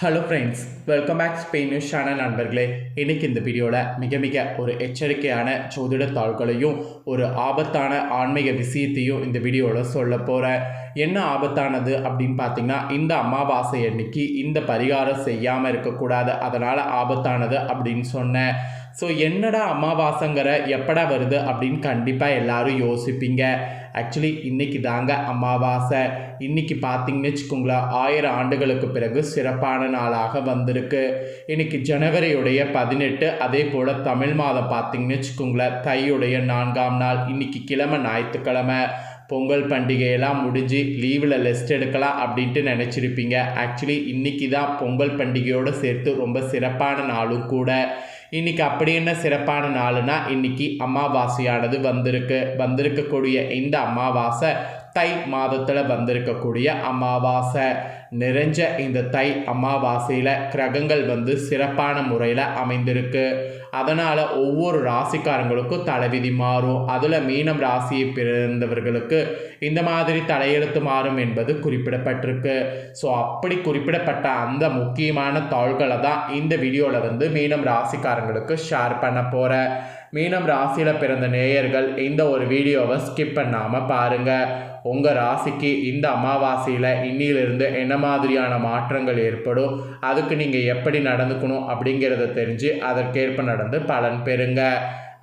Hello friends welcome back Spain news channel நண்பர்களே. இன்னைக்கு இந்த வீடியோவில் மிக மிக ஒரு எச்சரிக்கையான ஜோதிட தாள்களையும் ஒரு ஆபத்தான ஆன்மீக விஷயத்தையும் இந்த வீடியோவில் சொல்ல போகிறேன் என்ன ஆபத்தானது அப்படின்னு பார்த்தீங்கன்னா இந்த அமாவாசை அன்னைக்கு இந்த பரிகாரம் செய்யாமல் இருக்கக்கூடாது. அதனால் ஆபத்தானது அப்படின்னு சொன்னேன். ஸோ என்னடா அமாவாசைங்கிற எப்படா வருது அப்படின்னு கண்டிப்பாக எல்லாரும் யோசிப்பீங்க. ஆக்சுவலி இன்னைக்கு தாங்க அமாவாசை. இன்னைக்கு பார்த்தீங்கன்னு வச்சுக்கோங்களேன் ஆயிரம் ஆண்டுகளுக்கு பிறகு சிறப்பான நாளாக வந்திருக்கு. இன்னைக்கு ஜனவரியுடைய பதினெட்டு அதே போல் தமிழ் மாதம் பார்த்தீங்கன்னு வச்சுக்கோங்களேன் தையுடைய நான்காம் நாள் இன்னைக்கு கிழமை ஞாயிற்றுக்கிழமை. பொங்கல் பண்டிகையெல்லாம் முடிஞ்சு லீவில் ரெஸ்ட் எடுக்கலாம் அப்படின்ட்டு நினச்சிருப்பீங்க. ஆக்சுவலி இன்றைக்கி தான் பொங்கல் பண்டிகையோடு சேர்த்து ரொம்ப சிறப்பான நாளும் கூட. இன்றைக்கி அப்படி என்ன சிறப்பான நாளுனா இன்னைக்கு அமாவாசையானது வந்திருக்கு. வந்திருக்கக்கூடிய இந்த அமாவாசை தை மாதத்தில் வந்திருக்கக்கூடிய அமாவாசை. நிறைஞ்ச இந்த தை அமாவாசையில் கிரகங்கள் வந்து சிறப்பான முறையில் அமைந்திருக்கு. அதனால் ஒவ்வொரு ராசிக்காரங்களுக்கும் தலைவிதி மாறும். அதில் மீனம் ராசியை பிறந்தவர்களுக்கு இந்த மாதிரி தலையெழுத்து மாறும் என்பது குறிப்பிடப்பட்டிருக்கு. ஸோ அப்படி குறிப்பிடப்பட்ட அந்த முக்கியமான தாள்களை தான் இந்த வீடியோவில் வந்து மீனம் ராசிக்காரங்களுக்கு ஷேர் பண்ண போகிறேன் மீனம் ராசியில் பிறந்த நேயர்கள் இந்த ஒரு வீடியோவை ஸ்கிப் பண்ணாமல் பாருங்கள் உங்கள் ராசிக்கு இந்த அமாவாசையில் இன்னிலிருந்து என்ன மாதிரியான மாற்றங்கள் ஏற்படும் அதுக்கு நீங்கள் எப்படி நடந்துக்கணும் அப்படிங்கிறத தெரிஞ்சு அதற்கேற்ப நடந்து பலன் பெறுங்க.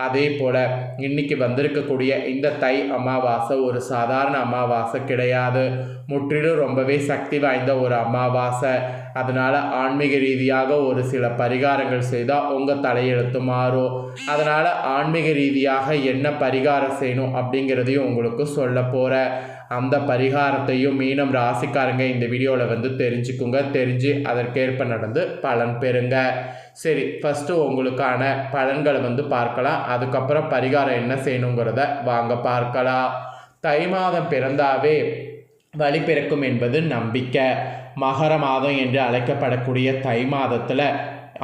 அதே போல் இன்னைக்கு வந்திருக்கக்கூடிய இந்த தை அமாவாசை ஒரு சாதாரண அமாவாசை கிடையாது. முற்றிலும் ரொம்பவே சக்தி வாய்ந்த ஒரு அமாவாசை. அதனால் ஆன்மீக ரீதியாக ஒரு சில பரிகாரங்கள் செய்தால் உங்கள் தலையெழுத்து மாறும். அதனால் ஆன்மீக ரீதியாக என்ன பரிகாரம் செய்யணும் அப்படிங்கிறதையும் உங்களுக்கு சொல்ல போகிறேன் அந்த பரிகாரத்தையும் மீனம் ராசிக்காரங்க இந்த வீடியோவில் வந்து தெரிஞ்சுக்குங்க. தெரிஞ்சு அதற்கேற்ப நடந்து பலன் பெறுங்க. சரி ஃபஸ்ட்டு உங்களுக்கான பலன்களை வந்து பார்க்கலாம். அதுக்கப்புறம் பரிகாரம் என்ன செய்யணுங்கிறத வாங்க பார்க்கலாம். தை மாதம் பிறந்தாவே வழி பிறக்கும் என்பது நம்பிக்கை. மகர மாதம் என்று அழைக்கப்படக்கூடிய தை மாதத்தில்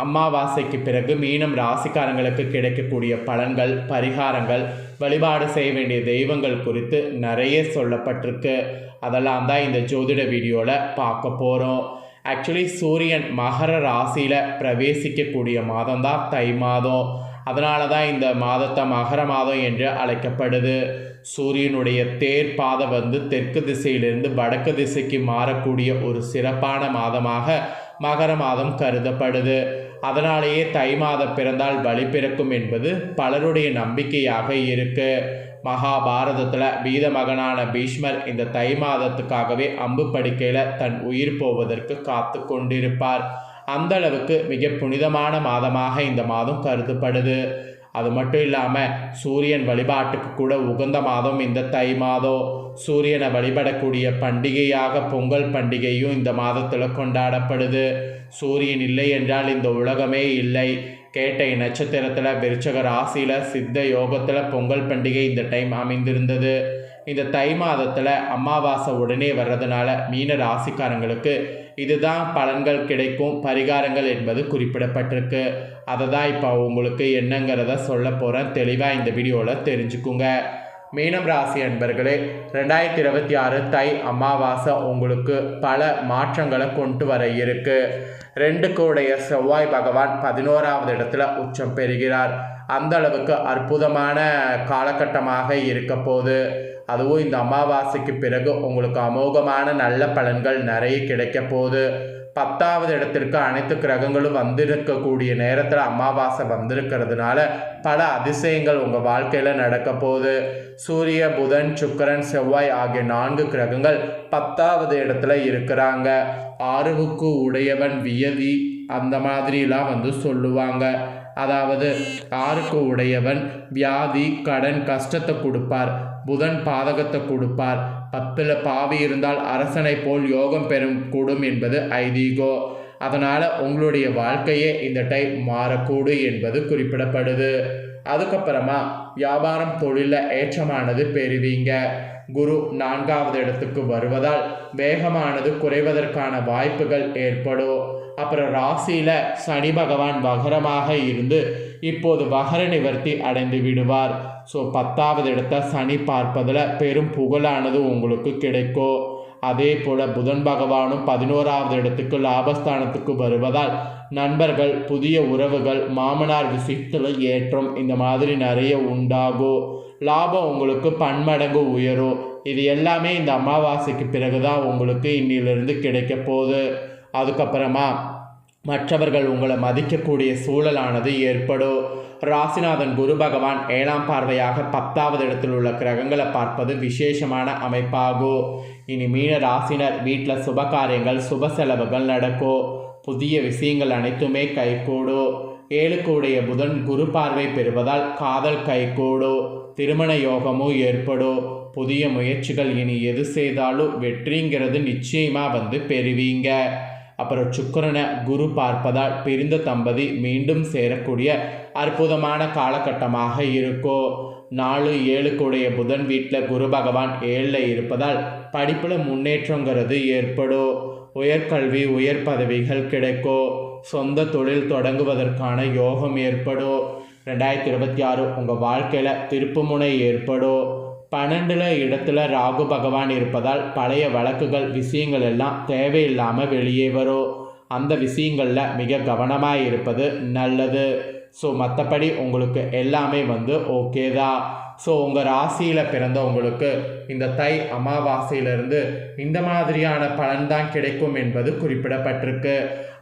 அமாவாசைக்கு பிறகு மீனம் ராசிக்காரங்களுக்கு கிடைக்கக்கூடிய பலன்கள் பரிகாரங்கள் வழிபாடு செய்ய வேண்டிய தெய்வங்கள் குறித்து நிறைய சொல்லப்பட்டிருக்கு. அதெல்லாம் தான் இந்த ஜோதிட வீடியோவில் பார்க்க போகிறோம் ஆக்சுவலி சூரியன் மகர ராசியில் பிரவேசிக்கக்கூடிய மாதம் தான் தை மாதம். அதனால தான் இந்த மாதத்தை மகர மாதம் என்று அழைக்கப்படுது. சூரியனுடைய தேர் பாதை வந்து தெற்கு திசையிலிருந்து வடக்கு திசைக்கு மாறக்கூடிய ஒரு சிறப்பான மாதமாக மகர மாதம் கருதப்படுது. அதனாலேயே தை மாதம் பிறந்தால் வழி பிறக்கும் என்பது பலருடைய நம்பிக்கையாக இருக்கு. மகாபாரதத்தில் பீத மகனான பீஷ்மர் இந்த தை மாதத்துக்காகவே அம்பு படுக்கையில் தன் உயிர் போவதற்கு காத்து கொண்டிருப்பார். அந்த அளவுக்கு மிக புனிதமான மாதமாக இந்த மாதம் கருதப்படுது. அது மட்டும் இல்லாமல் சூரியன் வழிபாட்டுக்கு கூட உகந்த மாதம் இந்த தை மாதம். சூரியனை வழிபடக்கூடிய பண்டிகையாக பொங்கல் பண்டிகையும் இந்த மாதத்தில் கொண்டாடப்படுது. சூரியன் இல்லை என்றால் இந்த உலகமே இல்லை. கேட்டை நட்சத்திரத்தில் விருச்சக ராசியில் சித்த யோகத்தில் பொங்கல் பண்டிகை இந்த டைம் அமைந்திருந்தது. இந்த தை மாதத்தில் அமாவாசை உடனே வர்றதுனால மீன ராசிக்காரங்களுக்கு இதுதான் பலன்கள் கிடைக்கும் பரிகாரங்கள் என்பது குறிப்பிடப்பட்டிருக்கு. அதை தான் இப்போ உங்களுக்கு என்னங்கிறத சொல்ல போகிறேன் தெளிவாக இந்த வீடியோவில் தெரிஞ்சுக்குங்க. மீனம் ராசி அன்பர்களே ரெண்டாயிரத்தி இருபத்தி ஆறு தை அமாவாசை உங்களுக்கு பல மாற்றங்களை கொண்டு வர இருக்கு. ரெண்டுக்குடைய செவ்வாய் பகவான் பதினோராவது இடத்துல உச்சம் பெறுகிறார். அந்த அளவுக்கு அற்புதமான காலகட்டமாக இருக்க போகுது. அதுவும் இந்த அமாவாசைக்கு பிறகு உங்களுக்கு அமோகமான நல்ல பலன்கள் நிறைய கிடைக்க போகுது. பத்தாவது இடத்திற்கு அனைத்து கிரகங்களும் வந்திருக்கக்கூடிய நேரத்தில் அமாவாசை வந்திருக்கிறதுனால பல அதிசயங்கள் உங்கள் வாழ்க்கையில் நடக்க போகுது. சூரிய புதன் சுக்கரன் செவ்வாய் ஆகிய நான்கு கிரகங்கள் பத்தாவது இடத்துல இருக்கிறாங்க. ஆறுவுக்கு உடையவன் வியதி அந்த மாதிரிலாம் வந்து சொல்லுவாங்க. அதாவது ஆறுக்கு உடையவன் வியாதி கடன் கஷ்டத்தை கொடுப்பார். புதன் பாதகத்தை கொடுப்பார். பத்தில் பாவி இருந்தால் அரசனை போல் யோகம் பெறும் கூடும் என்பது ஐதீகோ. அதனால் உங்களுடைய வாழ்க்கையே இந்த டைம் மாறக்கூடும் என்பது குறிப்பிடப்படுது. அதுக்கப்புறமா வியாபாரம் தொழிலில் ஏற்றமானது பெறுவீங்க. குரு நான்காவது இடத்துக்கு வருவதால் வேகமானது குறைவதற்கான வாய்ப்புகள் ஏற்படும். அப்புறம் ராசியில் சனி பகவான் வகரமாக இருந்து இப்போது வகர நிவர்த்தி அடைந்து விடுவார். ஸோ பத்தாவது இடத்த சனி பார்ப்பதில் பெரும் புகழானது உங்களுக்கு கிடைக்கும் அதே போல் புதன் பகவானும் பதினோராவது இடத்துக்கு லாபஸ்தானத்துக்கு வருவதால் நண்பர்கள் புதிய உறவுகள் மாமனார் விஷயத்தில் ஏற்றம் இந்த மாதிரி நிறைய உண்டாகும் லாபம் உங்களுக்கு பன்மடங்கு உயரும் இது எல்லாமே இந்த அமாவாசைக்கு பிறகு தான் உங்களுக்கு இன்னிலிருந்து கிடைக்க போகுது. அதுக்கப்புறமா மற்றவர்கள் உங்களை மதிக்கக்கூடிய சூழலானது ஏற்படும் ராசிநாதன் குரு பகவான் ஏழாம் பார்வையாக பத்தாவது இடத்தில் உள்ள கிரகங்களை பார்ப்பது விசேஷமான அமைப்பாகும் இனி மீன ராசினர் வீட்டில் சுப காரியங்கள் சுப செலவுகள் நடக்கும் புதிய விஷயங்கள் அனைத்துமே கைகூடும் ஏழுக்குடைய புதன் குரு பார்வை பெறுவதால் காதல் கைகூடும் திருமண யோகமும் ஏற்படும் புதிய முயற்சிகள் இனி எது செய்தாலும் வெற்றிங்கிறது நிச்சயமாக வந்து பெறுவீங்க. அப்புறம் சுக்கரனை குரு பார்ப்பதால் பிரிந்த தம்பதி மீண்டும் சேரக்கூடிய அற்புதமான காலகட்டமாக இருக்கும் நாலு ஏழுக்குடைய புதன் வீட்டில் குரு பகவான் ஏழில் இருப்பதால் படிப்பில் முன்னேற்றங்கிறது ஏற்படும் உயர்கல்வி உயர் பதவிகள் கிடைக்கும் சொந்த தொழில் தொடங்குவதற்கான யோகம் ஏற்படும் ரெண்டாயிரத்தி இருபத்தி ஆறு உங்கள் வாழ்க்கையில் திருப்புமுனை ஏற்படும் பன்னெண்டுல இடத்துல ராகு பகவான் இருப்பதால் பழைய வழக்குகள் விஷயங்கள் எல்லாம் தேவையில்லாமல் வெளியே வரும். அந்த விஷயங்களில் மிக கவனமாக இருப்பது நல்லது. ஸோ மற்றபடி உங்களுக்கு எல்லாமே வந்து ஓகே தான் ஸோ உங்கள் ராசியில் பிறந்தவங்களுக்கு இந்த தை அமாவாசையிலிருந்து இந்த மாதிரியான பலன் தான் கிடைக்கும் என்பது குறிப்பிடப்பட்டிருக்கு.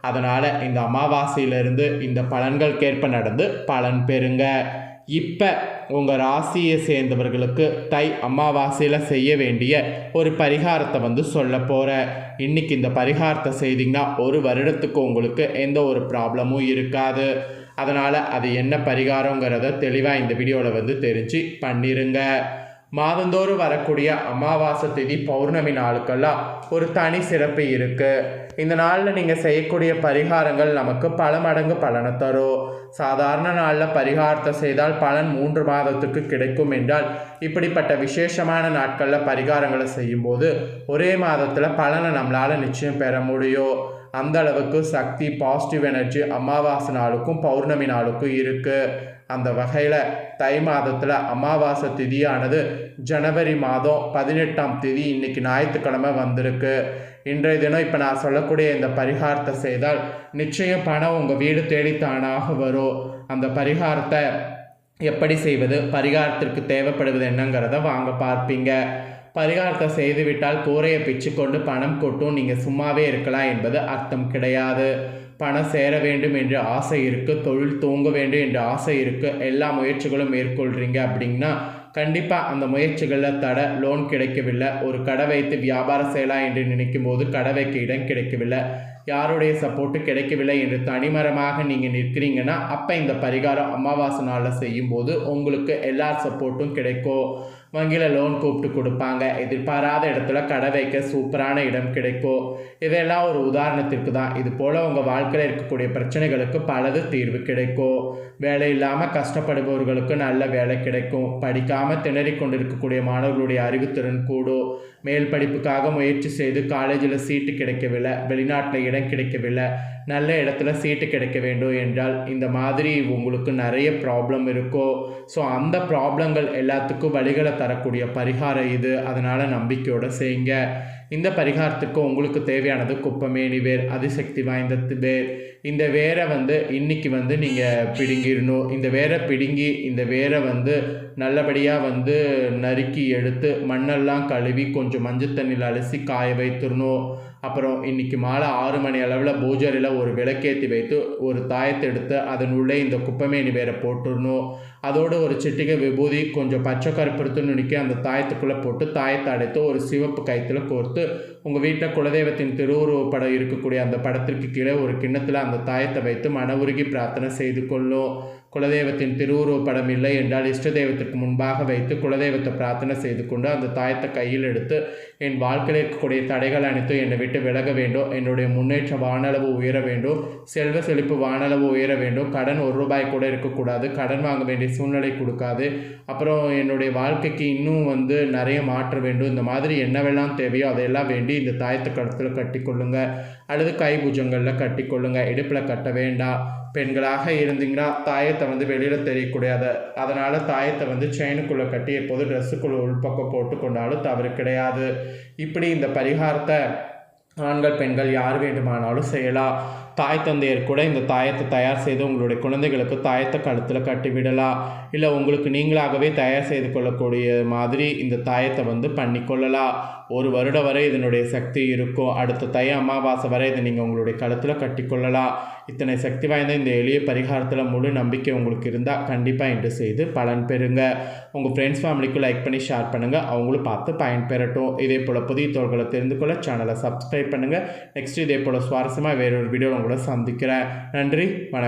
அதனால் இந்த அமாவாசையிலிருந்து இந்த பலன்களுக்கேற்ப நடந்து பலன் பெறுங்க. இப்போ உங்கள் ராசியை சேர்ந்தவர்களுக்கு தை அமாவாசையில் செய்ய வேண்டிய ஒரு பரிகாரத்தை வந்து சொல்ல போகிறேன் இன்றைக்கி இந்த பரிகாரத்தை செய்தீங்கன்னா ஒரு வருடத்துக்கு உங்களுக்கு எந்த ஒரு ப்ராப்ளமும் இருக்காது. அதனால் அது என்ன பரிகாரங்கிறத தெளிவாக இந்த வீடியோவில் வந்து தெரிஞ்சு பண்ணிருங்க. மாதந்தோறும் வரக்கூடிய அமாவாசை திதி பௌர்ணமி நாளுக்கெல்லாம் ஒரு தனி சிறப்பு இருக்குது இந்த நாளில் நீங்கள் செய்யக்கூடிய பரிகாரங்கள் நமக்கு பல மடங்கு பலனை தரும். சாதாரண நாளில் பரிகாரத்தை செய்தால் பலன் மூன்று மாதத்துக்கு கிடைக்கும் என்றால் இப்படிப்பட்ட விசேஷமான நாட்களில் பரிகாரங்களை செய்யும்போது ஒரே மாதத்தில் பலனை நம்மளால் நிச்சயம் பெற முடியும். அந்த அளவுக்கு சக்தி பாசிட்டிவ் எனர்ஜி அமாவாசை நாளுக்கும் பௌர்ணமி நாளுக்கும் இருக்குது அந்த வகையில் தை மாதத்தில் அமாவாசை திதியானது ஜனவரி மாதம் பதினெட்டாம் தேதி இன்னைக்கு ஞாயிற்றுக்கிழமை வந்திருக்கு. இன்றைய தினம் இப்போ நான் சொல்லக்கூடிய இந்த பரிகாரத்தை செய்தால் நிச்சயம் பணம் உங்கள் வீடு தேடித்தானாக வரும். அந்த பரிகாரத்தை எப்படி செய்வது பரிகாரத்திற்கு தேவைப்படுவது என்னங்கிறத வாங்க பார்ப்பீங்க. பரிகாரத்தை செய்துவிட்டால் கூரையை பிச்சு கொண்டு பணம் கொட்டும் நீங்கள் சும்மாவே இருக்கலாம் என்பது அர்த்தம் கிடையாது. பணம் சேர வேண்டும் என்று ஆசை இருக்குது தொழில் தூங்க வேண்டும் என்று ஆசை இருக்குது எல்லா முயற்சிகளும் மேற்கொள்கிறீங்க அப்படின்னா கண்டிப்பாக அந்த முயற்சிகளில் தடை லோன் கிடைக்கவில்லை. ஒரு கடை வைத்து வியாபாரம் செய்யலாம் என்று நினைக்கும் போது கடை வைக்க இடம் கிடைக்கவில்லை. யாருடைய சப்போர்ட்டு கிடைக்கவில்லை என்று தனிமரமாக நீங்கள் நிற்கிறீங்கன்னா அப்போ இந்த பரிகாரம் அமாவாசை நாளில் செய்யும்போது உங்களுக்கு எல்லா சப்போர்ட்டும் கிடைக்கும். வங்கியில் லோன் கூப்பிட்டு கொடுப்பாங்க. எதிர்பாராத இடத்துல கடை வைக்க சூப்பரான இடம் கிடைக்கும். இதெல்லாம் ஒரு உதாரணத்திற்கு தான் இது போல் உங்கள் வாழ்க்கையில் இருக்கக்கூடிய பிரச்சனைகளுக்கு பலது தீர்வு கிடைக்கும். வேலை இல்லாமல் கஷ்டப்படுபவர்களுக்கு நல்ல வேலை கிடைக்கும். படிக்காமல் திணறி கொண்டிருக்கக்கூடிய மாணவர்களுடைய அறிவுத்திறன் கூடும். மேல் படிப்புக்காக முயற்சி செய்து காலேஜில் சீட்டு கிடைக்கவில்லை வெளிநாட்டில் இடம் கிடைக்கவில்லை. நல்ல இடத்துல சீட்டு கிடைக்க வேண்டும் என்றால் இந்த மாதிரி உங்களுக்கு நிறைய ப்ராப்ளம் இருக்கோ? ஸோ அந்த ப்ராப்ளங்கள் எல்லாத்துக்கும் வழிகளை தரக்கூடிய பரிகாரம் இது. அதனால் நம்பிக்கையோடு செய்யுங்க. இந்த பரிகாரத்துக்கு உங்களுக்கு தேவையானது குப்பமேனி வேர் அதிசக்தி வாய்ந்த வேர். இந்த வேரை வந்து இன்றைக்கி வந்து நீங்கள் பிடுங்கிடணும். இந்த வேரை பிடுங்கி இந்த வேரை வந்து நல்லபடியாக வந்து நறுக்கி எடுத்து மண்ணெல்லாம் கழுவி கொஞ்சம் மஞ்சள் தண்ணியில் அலசி காய வைத்துடணும். அப்புறம் இன்னைக்கு மாலை ஆறு மணி அளவில் பூஜரியில் ஒரு விளக்கேற்றி வைத்து ஒரு தாயத்தை எடுத்து அதன் உள்ளே இந்த குப்பமேனி வேற போட்டுடணும் அதோடு ஒரு சிட்டிகை விபூதி கொஞ்சம் பச்சை கருப்படுத்துன்னு நினைக்க அந்த தாயத்துக்குள்ளே போட்டு தாயத்தை அடைத்து ஒரு சிவப்பு கயிற்றுல கோர்த்து உங்கள் வீட்டில் குலதெய்வத்தின் திருவுருவ படம் இருக்கக்கூடிய அந்த படத்திற்கு கீழே ஒரு கிண்ணத்தில் அந்த தாயத்தை வைத்து மன உருகி பிரார்த்தனை செய்து கொள்ளும் குலதெய்வத்தின் திருவுருவ படம் இல்லை என்றால் இஷ்ட தெய்வத்திற்கு முன்பாக வைத்து குலதெய்வத்தை பிரார்த்தனை செய்து கொண்டு அந்த தாயத்தை கையில் எடுத்து என் வாழ்க்கையில் இருக்கக்கூடிய தடைகள் அனைத்தும் என்னை விட்டு விலக வேண்டும். என்னுடைய முன்னேற்றம் வானளவு உயர வேண்டும். செல்வ செழிப்பு வானளவு உயர வேண்டும். கடன் ஒரு ரூபாய் கூட இருக்கக்கூடாது. கடன் வாங்க வேண்டிய சூழ்நிலை கொடுக்காது. அப்புறம் என்னுடைய வாழ்க்கைக்கு இன்னும் வந்து நிறைய மாற்ற வேண்டும். இந்த மாதிரி என்னவெல்லாம் தேவையோ அதையெல்லாம் வேண்டி வேண்டி இந்த தாயத்தை கழுத்தில் கட்டிக்கொள்ளுங்க. அல்லது கை புஜங்களில் கட்டிக்கொள்ளுங்க. இடுப்பில் கட்ட வேண்டாம். பெண்களாக இருந்தீங்கன்னா தாயத்தை வந்து வெளியில் தெரியக்கூடாது. அதனால் தாயத்தை வந்து செயினுக்குள்ளே கட்டி எப்போதும் ட்ரெஸ்ஸுக்குள்ளே உள்பக்கம் போட்டுக்கொண்டாலும் தவறு கிடையாது. இப்படி இந்த பரிகாரத்தை ஆண்கள் பெண்கள் யார் வேண்டுமானாலும் செய்யலாம். தாய் தந்தையர் கூட இந்த தாயத்தை தயார் செய்து உங்களுடைய குழந்தைகளுக்கு தாயத்தை கழுத்தில் கட்டிவிடலாம் இல்லை உங்களுக்கு நீங்களாகவே தயார் செய்து கொள்ளக்கூடிய மாதிரி இந்த தாயத்தை வந்து பண்ணிக்கொள்ளலாம் ஒரு வருடம் வரை இதனுடைய சக்தி இருக்கும். அடுத்த தை அமாவாசை வரை இதை நீங்கள் உங்களுடைய கழுத்தில் கட்டிக்கொள்ளலாம் இத்தனை சக்தி வாய்ந்த இந்த எளிய பரிகாரத்தில் முழு நம்பிக்கை உங்களுக்கு இருந்தால் கண்டிப்பாக இன்று செய்து பலன் பெறுங்க. உங்கள் ஃப்ரெண்ட்ஸ் ஃபேமிலிக்கு லைக் பண்ணி ஷேர் பண்ணுங்கள் அவங்களும் பார்த்து பயன் பெறட்டும் இதே போல் புதிய தோள்களை தெரிந்து கொள்ள சேனலை சப்ஸ்கிரைப் பண்ணுங்கள் நெக்ஸ்ட் இதே போல் சுவாரஸ்யமாக வேறொரு வீடியோ உங்களை சந்திக்கிறேன். நன்றி வணக்கம்.